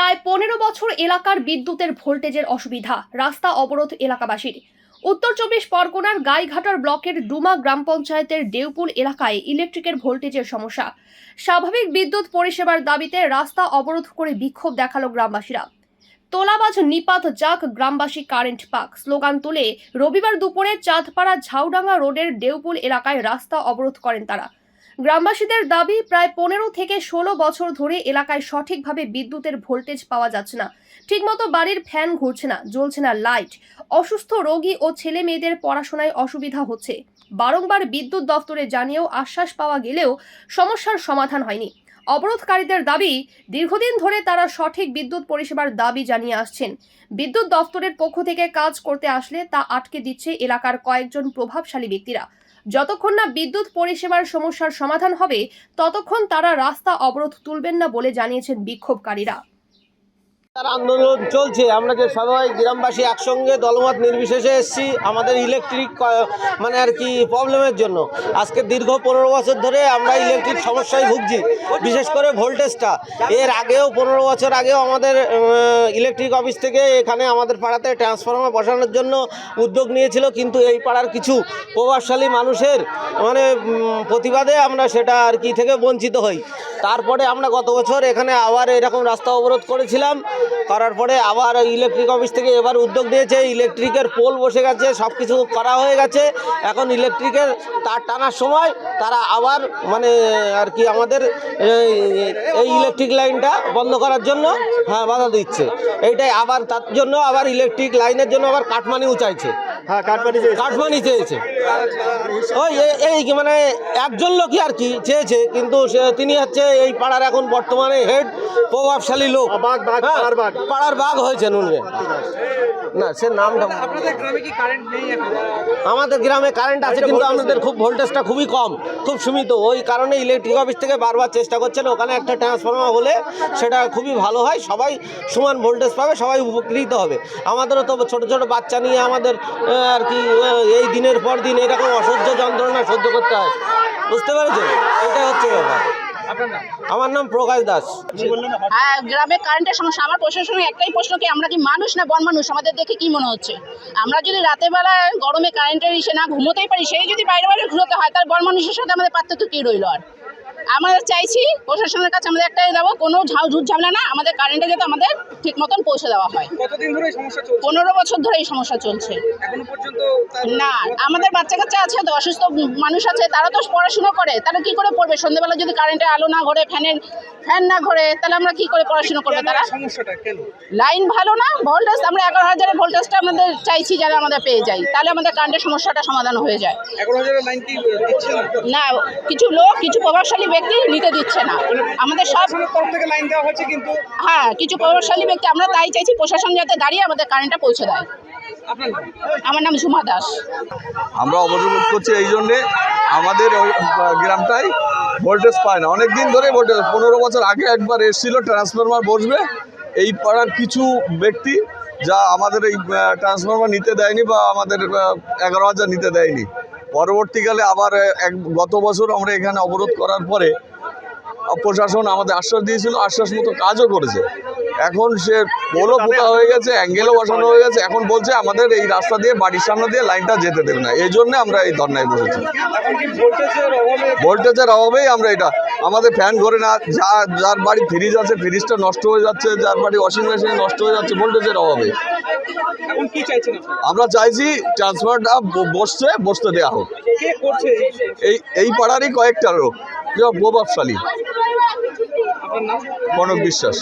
প্রায় পনেরো বছর এলাকার বিদ্যুতের ভোল্টেজের অসুবিধা, রাস্তা অবরোধ এলাকাবাসীর। উত্তর চব্বিশ পরগনার গাইঘাটার ব্লকের ডুমা গ্রাম পঞ্চায়েতের দেউপুল এলাকায় ইলেকট্রিকের ভোল্টেজের সমস্যা। স্বাভাবিক বিদ্যুৎ পরিষেবার দাবিতে রাস্তা অবরোধ করে বিক্ষোভ দেখাল গ্রামবাসীরা। তোলাবাজ নিপাত যাক গ্রামবাসী কারেন্ট পাক। স্লোগান তুলে রবিবার দুপুরে চাঁদপাড়া ঝাউডাঙ্গা রোডের দেউপুল এলাকায় রাস্তা অবরোধ করেন তারা। গ্রামবাসীদের দাবি, প্রায় পনেরো থেকে ষোলো বছর ধরে এলাকায় সঠিকভাবে বিদ্যুতের ভোল্টেজ পাওয়া যাচ্ছে না। ঠিকমতো বাড়ির ফ্যান ঘুরছে না, জ্বলছে না লাইট। অসুস্থ রোগী ও ছেলে মেয়েদের পড়াশোনায় অসুবিধা হচ্ছে। বারংবার বিদ্যুৎ দফতরে জানিয়েও আশ্বাস পাওয়া গেলেও সমস্যার সমাধান হয়নি। অবরোধকারীদের দাবি, দীর্ঘদিন ধরে তারা সঠিক বিদ্যুৎ পরিষেবার দাবি জানিয়ে আসছেন। বিদ্যুৎ দফতরের পক্ষ থেকে কাজ করতে আসলে তা আটকে দিচ্ছে এলাকার কয়েকজন প্রভাবশালী ব্যক্তিরা। যতক্ষণ না বিদ্যুৎ পরিষেবার সমস্যার সমাধান হবে, ততক্ষণ তারা রাস্তা অবরোধ তুলবেন না বলে জানিয়েছেন বিক্ষোভকারীরা। তার আন্দোলন চলছে। আমরা যে সবাই গ্রামবাসী একসঙ্গে দলমত নির্বিশেষে এসেছি আমাদের ইলেকট্রিক মানে আর কি প্রবলেমের জন্য। আজকে দীর্ঘ পনেরো বছর ধরে আমরা ইলেকট্রিক সমস্যায় ভুগছি, বিশেষ করে ভোল্টেজটা এর আগেও পনেরো বছর আগেও আমাদের ইলেকট্রিক অফিস থেকে এখানে আমাদের পাড়াতে ট্রান্সফরমার বসানোর জন্য উদ্যোগ নিয়েছিল, কিন্তু এই পাড়ার কিছু প্রভাবশালী মানুষের মানে প্রতিবাদে আমরা সেটা আর কি থেকে বঞ্চিত হই। তারপরে আমরা গত বছর এখানে আবার এরকম রাস্তা অবরোধ করেছিলাম। করার পরে আবার ইলেকট্রিক অফিস থেকে এবার উদ্যোগ নিয়েছে। ইলেকট্রিকের পোল বসে গেছে সব কিছু করা হয়ে গেছে। এখন ইলেকট্রিকের তার টানার সময় তারা আবার মানে আর কি আমাদের এই এই ইলেকট্রিক লাইনটা বন্ধ করার জন্য হ্যাঁ বাধা দিচ্ছে। এইটাই আবার তার জন্য আবার ইলেকট্রিক লাইনের জন্য আবার কাটমানিও চাইছে। হ্যাঁ কাঠমানি কাটমানি চেয়েছে। ওই, এই মানে একজন লোকই আর কি চেয়েছে, কিন্তু তিনি হচ্ছে এই পাড়ার এখন বর্তমানে হেড প্রভাবশালী লোক। বাঘ, বাঘ, হ্যাঁ, পাড়ার বাঘ। পাড়ার বাঘ হয়েছেন উনি। না সে নামটা আপনাদের গ্রামে কি কারেন্ট নেই এখন? আমাদের গ্রামে কারেন্ট আছে কিন্তু আমাদের খুব ভোল্টেজটা খুবই কম খুব সীমিত। ওই কারণে ইলেকট্রিক অফিস থেকে বারবার চেষ্টা করছেন ওখানে একটা ট্রান্সফর্মার হলে সেটা খুবই ভালো হয়। সবাই সমান ভোল্টেজ পাবে সবাই উপকৃত হবে। আমাদেরও তো ছোট ছোট বাচ্চা নিয়ে আমাদের আর কি এই দিনের পর দিন এরকম অসহ্য যন্ত্রণা সহ্য করতে হয়। বুঝতে পেরেছেন? এটা হচ্ছে ব্যাপার। আমার নাম প্রকাশ দাস। হ্যাঁ গ্রামে কারেন্টের সমস্যা। আমার প্রশাসনের একটাই প্রশ্ন কি, আমরা কি মানুষ না বন মানুষ? আমাদের দেখে কি মনে হচ্ছে? আমরা যদি রাতের বেলা গরমে কারেন্টের ইসে না ঘুমোতেই পারি, সেই যদি বাইরে বাইরে ঘুরোতে হয় তার বন মানুষের সাথে আমাদের পার্থক্য কি রইল আর? আমরা চাইছি প্রশাসনের কাছে আমাদের একটাই দেবো কোনো ঝাউ ঝুট ঝামেলা না আমাদের কারেন্টে যাতে আমাদের ঠিক মতন পৌঁছে দেওয়া হয়। কতদিন ধরে এই সমস্যা চলছে? পনেরো বছর ধরে এই সমস্যা চলছে। এখনও পর্যন্ত না আমাদের বাচ্চা কাচ্চা আছে তো অসুস্থ মানুষ আছে তারা তো পড়াশোনা করে তারা কি করে পড়বে? সন্ধ্যেবেলা যদি কারেন্টের আলো না ঘরে ফ্যানের ফ্যান না ঘরে, তাহলে আমরা কি করে পড়াশোনা করবে তারা? লাইন ভালো না? ভোল্টেজ, আমরা এগারো হাজারের ভোল্টেজটা আমাদের চাইছি যারা আমাদের পেয়ে যাই তাহলে আমাদের কারেন্টের সমস্যাটা সমাধান হয়ে যায়। না, কিছু লোক, কিছু প্রভাবশালী ব্যক্তি নিতে দিচ্ছে না। আমাদের সব হ্যাঁ কিছু প্রভাবশালী ব্যক্তি, আমরা তাই চাইছি প্রশাসন যাতে দাঁড়িয়ে আমাদের কারেন্টটা পৌঁছে দেয়। আমার নাম ঝুমা দাস। আমরা অবরোধ করছি এই জন্যে। আমাদের ওই গ্রামটাই ভোল্টেজ পায় না। অনেক দিন ধরে ভোল্টেজ পনেরো বছর আগে একবার এসেছিল ট্রান্সফরমার বসবে। এই পাড়ার কিছু ব্যক্তি যা আমাদের এই ট্রান্সফরমার নিতে দেয়নি বা আমাদের এগারো হাজার নিতে দেয়নি। পরবর্তীকালে আবার এক, গত বছর আমরা এখানে অবরোধ করার পরে, প্রশাসন আমাদের আশ্বাস দিয়েছিল, আশ্বাস মতো কাজও করেছে। এখন সে পোলও পোতা হয়ে গেছে অ্যাঙ্গেলও বসানো হয়ে গেছে। এখন বলছে আমাদের এই রাস্তা দিয়ে বাড়ির সামনে দিয়ে লাইনটা যেতে দেবে না। এই জন্য আমরা এই ধর্নায় বসেছি। ভোল্টেজের অভাবেই আমরা এটা। আমাদের ফ্যান ঘরে না যা যার বাড়ি ফ্রিজ আছে ফ্রিজটা নষ্ট হয়ে যাচ্ছে যার বাড়ি ওয়াশিং মেশিন নষ্ট হয়ে যাচ্ছে ভোল্টেজের অভাবে। আমরা চাইছি ট্রান্সফারটা বসছে বসতে দেওয়া হোক। এই এই পাড়ারই কয়েকটা লোক যে প্রভাবশালী। কনক বিশ্বাস।